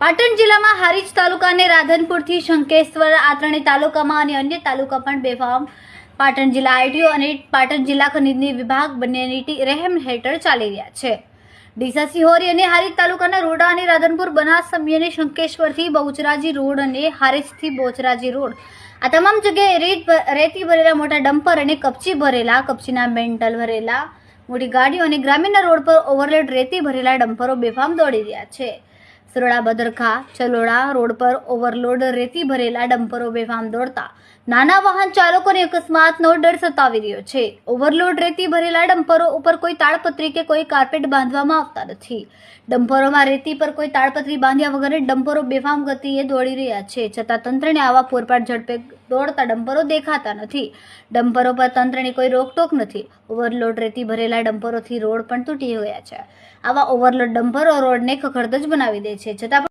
પાટણ જિલ્લામાં હારીજ તાલુકા અને રાધનપુરથી શંકેશ્વર આ ત્રણેય તાલુકામાં અને અન્ય તાલુકા પણ બેફામ. પાટણ જિલ્લા આઈટીઓ અને પાટણ જિલ્લા ખનિજની વિભાગ બંનેની રહેમ હેઠળ ચાલી રહ્યા છે. ડીસા સિહોરી અને હારીજ તાલુકાના રોડા અને રાધનપુર બનાસ સભ્ય શંકેશ્વરથી બહુચરાજી રોડ અને હારીજથી બોચરાજી રોડ. આ તમામ જગ્યાએ રેત રેતી ભરેલા મોટા ડમ્પર અને કપચી ભરેલા, કપચીના મેન્ટલ ભરેલા, મોટી ગાડીઓ અને ગ્રામીણના રોડ પર ઓવરલોડ રેતી ભરેલા ડમ્પરો બેફામ દોડી રહ્યા છે. સરોડા બદરખા ચલોડા રોડ પર ઓવરલોડ, રેતી ભરેલા ડમ્પરો બેફામ દોડતા. નાના વાહન ચાલકોને અકસ્માતનો ડર સતાવી રહ્યો છે. ઓવરલોડ, રેતી ભરેલા ડમ્પરો ઉપર કોઈ તાળપત્રી કે કોઈ કાર્પેટ બાંધવામાં આવતા નથી. ડમ્પરોમાં રેતી પર કોઈ તાળપત્રી બાંધ્યા વગર ડમ્પરો બેફામ ગતિએ દોડી રહ્યા છે. છતાં તંત્રને આવા પૂરપાટ ઝડપે દોડતા ડમ્પરો દેખાતા નથી. ડમ્પરો પર તંત્રની કોઈ રોકટોક નથી. ઓવરલોડ, રેતી ભરેલા ડમ્પરોથી રોડ પણ તૂટી ગયા છે. આવા ઓવરલોડ ડમ્પરો રોડને ખખડધજ બનાવી દે છે છતાં પણ